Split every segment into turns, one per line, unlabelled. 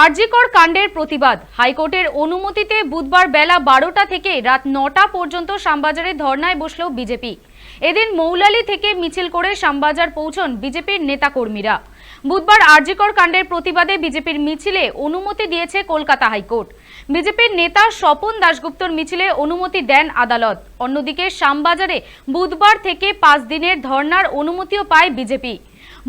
আরজিকর কাণ্ডের প্রতিবাদ। হাইকোর্টের অনুমতিতে বুধবার বেলা বারোটা থেকে রাত নটা পর্যন্ত শ্যামবাজারে ধর্নায় বসল বিজেপি। এদিন মৌলালি থেকে মিছিল করে শ্যামবাজার পৌঁছন বিজেপির নেতাকর্মীরা। বুধবার আরজিকর কাণ্ডের প্রতিবাদে বিজেপির মিছিলে অনুমতি দিয়েছে কলকাতা হাইকোর্ট। বিজেপির নেতা স্বপন দাশগুপ্তর মিছিলে অনুমতি দেন আদালত। অন্যদিকে শ্যামবাজারে বুধবার থেকে পাঁচ দিনের ধর্নার অনুমতিও পায় বিজেপি।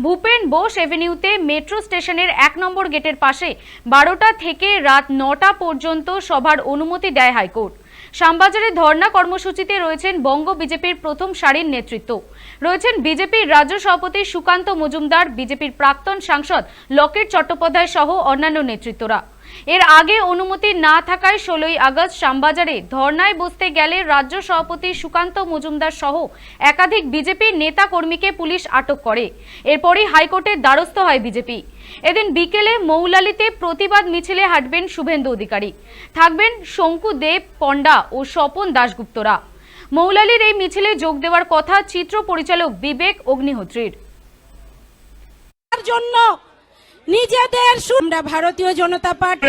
ভূপেন বোস এভিনিউতে মেট্রো স্টেশনের এক নম্বর গেটের পাশে বারোটা থেকে রাত নটা পর্যন্ত সভার অনুমতি দেয় হাইকোর্ট। শ্যামবাজারে ধর্না কর্মসূচিতে রয়েছেন বঙ্গ বিজেপির প্রথম সারির নেতৃত্ব। রয়েছেন বিজেপির রাজ্য সভাপতি সুকান্ত মজুমদার, বিজেপির প্রাক্তন সাংসদ লকেট চট্টোপাধ্যায় সহ অন্যান্য নেতৃত্বরা। এর আগে অনুমতি না থাকায় ষোলোই আগস্ট শ্যামবাজারে ধর্নায় বসতে গেলে রাজ্য সভাপতি সুকান্ত মজুমদার সহ একাধিক বিজেপি নেতা কর্মীকে পুলিশ আটক করে। এরপরই হাইকোর্টের দ্বারস্থ হয় বিজেপি। এদিন বিকেলে মৌলালিতে প্রতিবাদ মিছিলে হাঁটবেন শুভেন্দু অধিকারী। থাকবেন শঙ্কু দেব, পণ্ডা ও স্বপন দাশগুপ্তরা। মৌলালির এই মিছিলে যোগ দেওয়ার কথা চিত্র পরিচালক বিবেক অগ্নিহোত্রীর।
নিজেদের আমরা ভারতীয় জনতা পার্টি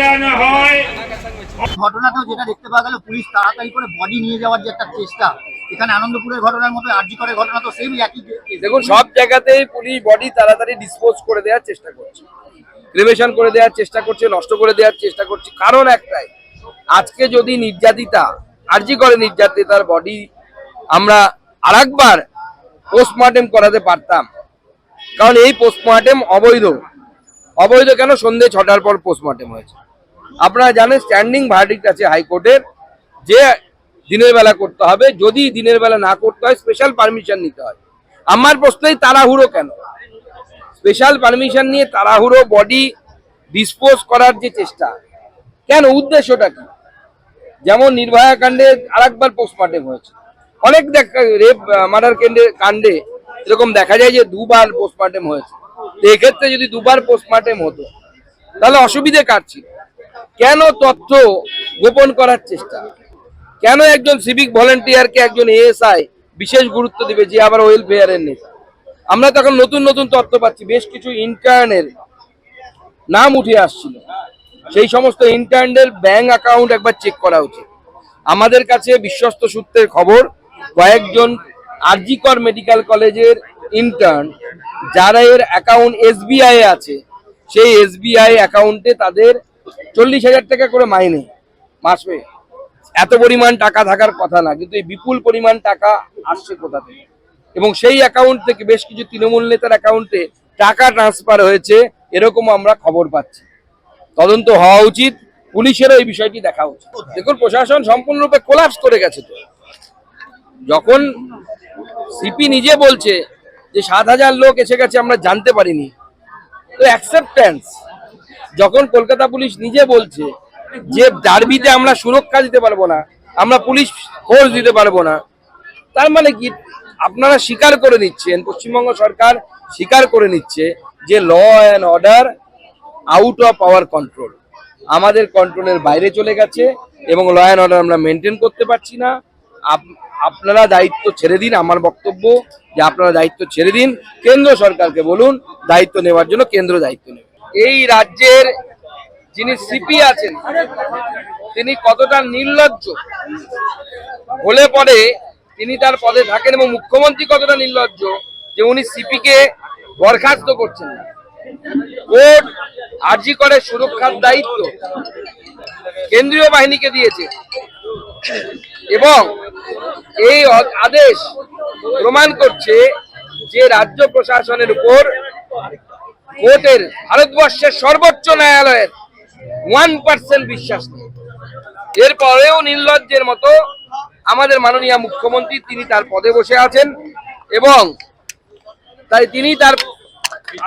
ঘটনাটাও যেটা দেখতে পাওয়া গেল পুলিশ তাড়াতাড়ি করে বডি নিয়ে যাওয়ার যে একটা চেষ্টা এখানে আনন্দপুরের ঘটনার মতো আরজি করে ঘটনা তো সেম একই
দেখুন সব জায়গাতেই পুলিশ বডি তাড়াতাড়ি ডিসপোজ করে দেওয়ার চেষ্টা করছে। ক্রিমেশন করে দেওয়ার চেষ্টা করছে নষ্ট করে দেওয়ার চেষ্টা করছে। কারণ একটাই আজকে যদি নির্যাতিতা আর্জি করে নির্যাতিতার বডি আমরা আরেকবার পোস্টমর্টেম করাতে পারতাম। কারণ এই পোস্টমর্টেম অবৈধ। অবৈধ কেন? সন্ধে ছটার পর পোস্টমর্টেম হয়েছে। আপনারা জানেন স্ট্যান্ডিং ভার্ডিক্ট আছে হাইকোর্টের। যে দিনের বেলা করতে হবে, যদি দিনের বেলা না করতে হয় স্পেশাল পারমিশন নিতে হয়। আমার প্রশ্নই, তাড়াহুড়ো কেন? স্পেশাল পারমিশন নিয়ে তাড়াহুড়ো বডি ডিসপোজ করার যে চেষ্টা, কেন? উদ্দেশ্যটা কি? যেমন নির্ভয়া কাণ্ডে আরেকবার পোস্টমর্টেম হয়েছে। অনেক দেখা রেপ মার্ডার কেন্দ্রে, কাণ্ডে এরকম দেখা যায় যে দুবার পোস্টমর্টেম হয়েছে। এক্ষেত্রে যদি দুবার পোস্টমর্টেম হতো, তাহলে অসুবিধে কার ছিল? কেন তথ্য গোপন করার চেষ্টা? কেন একজন সিভিক ভলেন্টিয়ারকে একজন এএসআই বিশেষ গুরুত্ব দিবে, যে আবার ওয়েলফেয়ারের নেতা? আমরা তখন নতুন নতুন তথ্য পাচ্ছি, বেশ কিছু ইন্টার্নের নাম উঠে আসছিল। সেই সমস্ত ইন্টার্নদের ব্যাংক অ্যাকাউন্ট একবার চেক করা উচিত। আমাদের কাছে বিশ্বস্ত সূত্রের খবর, কয়েকজন আরজিকর মেডিকেল কলেজের ইন্টার্ন যারা এর অ্যাকাউন্ট এস এসবিআই আছে, সেই এস এসবিআই অ্যাকাউন্টে তাদের চল্লিশ হাজার টাকা করে মাইনে মাসে। এত পরিমাণ টাকা থাকার কথা না, কিন্তু এই বিপুল পরিমাণ টাকা আসছে কোথা থেকে? এবং সেই অ্যাকাউন্ট থেকে বেশ কিছু তৃণমূল নেতার অ্যাকাউন্টে টাকা ট্রান্সফার হয়েছে, এরকম আমরা খবর পাচ্ছি। তদন্ত হওয়া উচিত, পুলিশেরও এই বিষয়টি দেখা উচিত। দেখুন, প্রশাসন সম্পূর্ণরূপে কোলাপস করে গেছে তো। যখন সিপি নিজে বলছে যে সাত হাজার লোক এসে গেছে, আমরা জানতে পারিনি। তো অ্যাকসেপ্টেন্স যখন কলকাতা পুলিশ নিজে বলছে যে ডার্বিতে আমরা সুরক্ষা দিতে পারব না, আমরা পুলিশ ফোর্স দিতে পারব না, তার মানে কি? আপনারা স্বীকার করে নিচ্ছেন, পশ্চিমবঙ্গ সরকার স্বীকার করে নিচ্ছে যে law and order out of our control আমাদের কন্ট্রোলের বাইরে চলে গেছে এবং ল অ্যান্ড অর্ডার আমরা মেনটেন করতে পারছি না। আপনারা দায়িত্ব ছেড়ে দিন আমার বক্তব্য, যে আপনারা দায়িত্ব ছেড়ে দিন। কেন্দ্র সরকারকে বলুন, দায়িত্ব নেওয়ার জন্য কেন্দ্র দায়িত্ব নেবে। এই রাজ্যের যিনি সিপি আছেন, তিনি কতটা নির্লজ্জ। হলে পরে তিনি তার পদে থাকেন এবং মুখ্যমন্ত্রী কতটা নির্লজ্জ, যে উনি সিপিকে বরখাস্ত করছেন না। কোর্ট আর্জি করে সুরক্ষার দায়িত্ব কেন্দ্রীয় বাহিনীকে দিয়েছে। এবং এই আদেশ প্রমাণ করছে যে রাজ্য প্রশাসনের উপর কোর্টের ভারতবর্ষের সর্বোচ্চ ন্যায়ালয়ের ওয়ান পার্সেন্ট বিশ্বাস নেই। এরপরেও নির্লজ্জের মতো আমাদের মাননীয় মুখ্যমন্ত্রী তিনি তার পদে বসে আছেন এবং তাই তিনি তার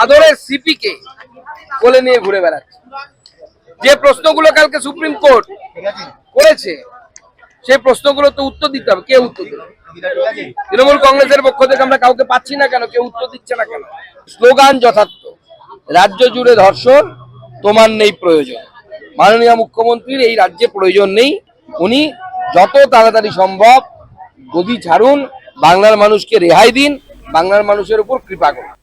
আদরের সিপিকে কোলে নিয়ে ঘুরে বেড়াচ্ছেন। যে প্রশ্নগুলো কালকে সুপ্রিম কোর্ট করেছে সেই প্রশ্নগুলো তো উত্তর দিতে হবে। কে উত্তর দেবে? তৃণমূল কংগ্রেসের পক্ষ থেকে আমরা কাউকে পাচ্ছি না কেন? কেউ উত্তর দিচ্ছে না কেন? স্লোগান যথার্থ, রাজ্য জুড়ে ধর্ষণ, তোমার নেই প্রয়োজন। মাননীয় মুখ্যমন্ত্রীর এই রাজ্যে প্রয়োজন নেই। উনি যত তাড়াতাড়ি সম্ভব গদি ছাড়ুন, বাংলার মানুষকে রেহাই দিন, বাংলার মানুষের উপর কৃপা করুন।